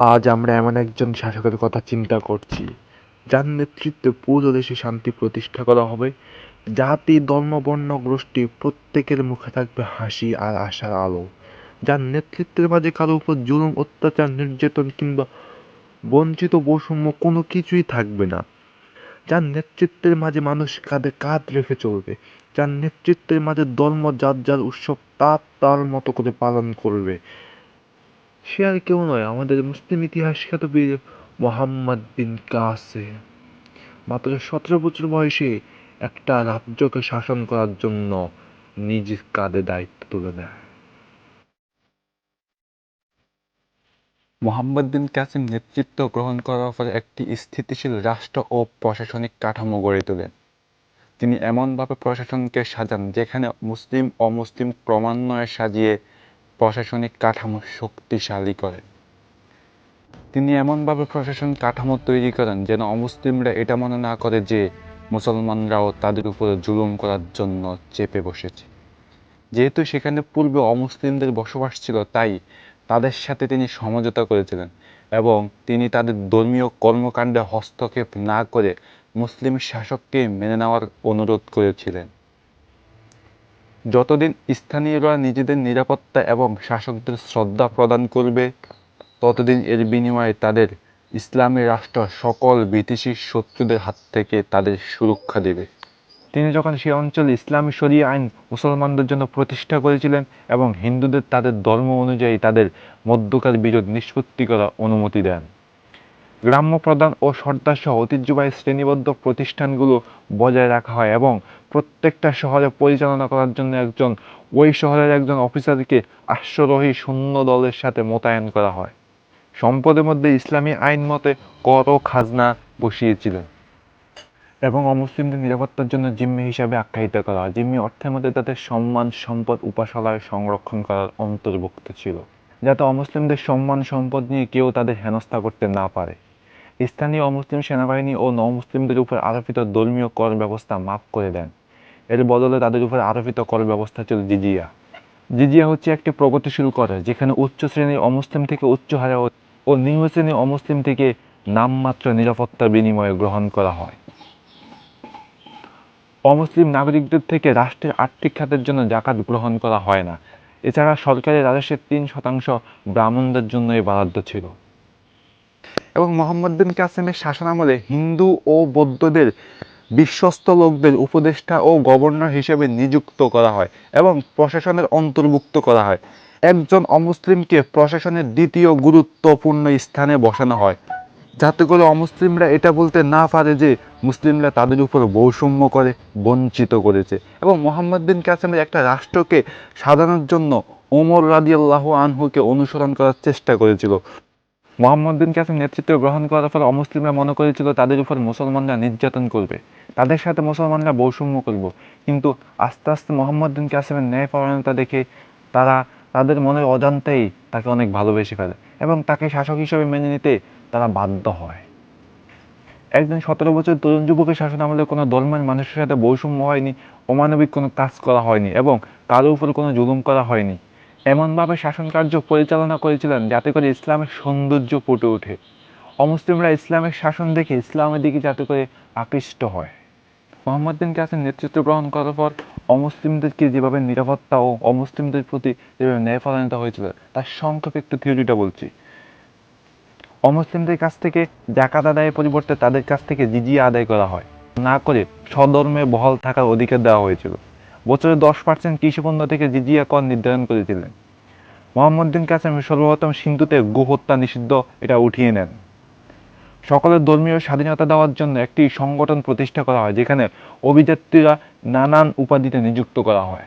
আজ আমরা এমন একজন শাসকের কথা চিন্তা করছি, যার নেতৃত্বে পুরো দেশে শান্তি প্রতিষ্ঠা করা হবে, জাতি, ধর্ম, বর্ণ, গোষ্ঠী প্রত্যেকের মুখে থাকবে হাসি আর আশার আলো। যার নেতৃত্বের মাঝে কারও উপর জুলুম, অত্যাচার, নির্যাতন কিংবা বঞ্চিত বৈষম্য কোনো কিছুই থাকবে না। যার নেতৃত্বের মাঝে মানুষ কাঁধে কাঁধ রেখে চলবে, যার নেতৃত্বের মাঝে ধর্ম যার যার উৎসব তার তার মতো করে পালন করবে। সে আর কেউ নয়, আমাদের মুসলিম ইতিহাস খ্যাত বীর মোহাম্মদ বিন কাসেম। মাত্র সতেরো বছর বয়সে একটা রাজ্যকে শাসন করার জন্য নিজ কাঁধে দায়িত্ব তুলে নেয়। মোহাম্মদ বিন কাসিম নেতৃত্ব গ্রহণ করার পর একটি স্থিতিশীল রাষ্ট্র ও প্রশাসনিক কাঠামো গড়ে তোলেন। তিনি এমনভাবে প্রশাসনকে সাজান, যেখানে মুসলিম অমুসলিম ক্রমান্বয়ে সাজিয়ে প্রশাসনিক কাঠামো শক্তিশালী করেন তিনি এমনভাবে প্রশাসন কাঠামো তৈরি করেন যেন অমুসলিমরা এটা মনে না করে যে মুসলমানরাও তাদের উপরে জুলুম করার জন্য চেপে বসেছে। যেহেতু সেখানে পূর্বে অমুসলিমদের বসবাস ছিল, তাই তাদের সাথে তিনি সমঝোতা করেছিলেন এবং তিনি তাদের ধর্মীয় কর্মকাণ্ডে হস্তক্ষেপ না করে মুসলিম শাসককে মেনে নেওয়ার অনুরোধ করেছিলেন। যতদিন স্থানীয়রা নিজেদের নিরাপত্তা এবং শাসকদের শ্রদ্ধা প্রদান করবে, ততদিন এর বিনিময়ে তাদের ইসলামী রাষ্ট্র সকল বিদেশি শত্রুদের হাত থেকে তাদের সুরক্ষা দেবে। তিনি যখন সে অঞ্চলে ইসলামী শরিয়া আইন মুসলমানদের জন্য প্রতিষ্ঠা করেছিলেন এবং হিন্দুদের তাদের ধর্ম অনুযায়ী তাদের মধ্যকার বিরোধ নিষ্পত্তি করার অনুমতি দেন। গ্রাম্য প্রধান ও সর্দার সহ ঐতিহ্যবাহী শ্রেণীবদ্ধ প্রতিষ্ঠানগুলো বজায় রাখা হয় এবং প্রত্যেকটা শহরে পরিচালনা করার জন্য একজন, ওই শহরের একজন অফিসারকে আশ্বরোহী শূন্য দলের সাথে মোতায়েন করা হয়। সম্পদের মধ্যে ইসলামী আইন মতে কর ও খাজনা বসিয়েছিলেন এবং অমুসলিমদের নিরাপত্তার জন্য জিম্মি হিসাবে আখ্যায়িত করা হয়। জিম্মি অর্থের মধ্যে তাদের সম্মান, সম্পদ উপাসনায় সংরক্ষণ করার অন্তর্ভুক্ত ছিল, যাতে অমুসলিমদের সম্মান, সম্পদ নিয়ে কেউ তাদের হেনস্থা করতে না পারে। স্থানীয় অমুসলিম সেনাবাহিনী ও নমুসলিমদের উপর আরোপিত ধর্মীয় কর ব্যবস্থা মাফ করে দেন। এর বদলে তাদের উপর আরোপিত কর ব্যবস্থা ছিল জিজিয়া। জিজিয়া হচ্ছে একটি প্রগতিশীল কর, যেখানে উচ্চ শ্রেণির অমুসলিম থেকে উচ্চ হারে ও- নিম্ন শ্রেণির অমুসলিম থেকে নামমাত্র নিরাপত্তা বিনিময়ে গ্রহণ করা হয়। অমুসলিম নাগরিকদের থেকে রাষ্ট্রের আর্থিক খাতের জন্য জাকাত গ্রহণ করা হয় না। এছাড়া সরকারের রাজস্বের তিন শতাংশ ব্রাহ্মণদের জন্যই বরাদ্দ ছিল। এবং মোহাম্মদ বিন কাসেমের শাসনামলে হিন্দু ও বৌদ্ধদের বিশ্বস্ত লোকদের উপদেষ্টা ও গভর্নর হিসেবে নিযুক্ত করা হয় এবং প্রশাসনের অন্তর্ভুক্ত করা হয়। একজন অমুসলিমকে প্রশাসনের দ্বিতীয় গুরুত্বপূর্ণ স্থানে বসানো হয়। যাতে করে অমুসলিমরা এটা বলতে না পারে যে মুসলিমরা তাদের উপর বৈষম্য করে, বঞ্চিত করেছে। এবং মোহাম্মদ বিন কাসেমের একটা রাষ্ট্রকে সাজানোর জন্য ওমর রাদিয়াল্লাহু আনহুকে অনুসরণ করার চেষ্টা করেছিল। মোহাম্মদ বিন কাসেম নেতৃত্ব গ্রহণ করার ফলে অমুসলিমরা মনে করেছিল তাদের উপর মুসলমানরা নির্যাতন করবে। তাদের সাথে মুসলমানরা বৈষম্য করব। কিন্তু আস্তে আস্তে মোহাম্মদ বিন কাসেমের ন্যায়পরায়ণতা দেখে তারা তাদের মনের অজান্তেই তাকে অনেক ভালোবেসে ফেলে এবং তাকে শাসক হিসেবে মেনে নিতে তারা বাধ্য হয়। একজন সতেরো বছর তরুণ যুবকের শাসন আমলে কোনো ধর্মের মানুষের সাথে বৈষম্য হয়নি, অমানবিক কোনো কাজ করা হয়নি এবং কারও উপর কোনো জুলুম করা হয়নি। এমনভাবে শাসন কার্য পরিচালনা করেছিলেন যাতে করে ইসলামের সৌন্দর্য ফুটে ওঠে। অমুসলিমরা ইসলামের শাসন দেখে ইসলামের দিকে যাতে করে আকৃষ্ট হয়। মোহাম্মদ বিন কাসেম নেতৃত্ব গ্রহণ করার পর অমুসলিমদেরকে যেভাবে নিরাপত্তা ও অমুসলিমদের প্রতি যেভাবে ন্যায় ন্যায়পরায়ণতা হয়েছিল, তার সংক্ষেপে একটু থিওরিটা বলছি। অমুসলিমদের কাছ থেকে জাকাত আদায়ের পরিবর্তে তাদের কাছ থেকে জিজিয়া আদায় করা হয়। না করে স্বধর্মে বহাল থাকার অধিকার দেওয়া হয়েছিল। বছরে দশ পার্সেন্ট কৃষি পণ্য থেকে জিজিয়া কর নির্ধারণ করেছিলেন। মোহাম্মদ্দিন কাসেম সর্বপ্রথম সিন্ধুতে গো হত্যা নিষিদ্ধ, এটা উঠিয়ে নেন। সকলের ধর্মীয় স্বাধীনতা দেওয়ার জন্য একটি সংগঠন প্রতিষ্ঠা করা হয়, যেখানে অভিযাত্রীরা নানান উপাধিতে নিযুক্ত করা হয়।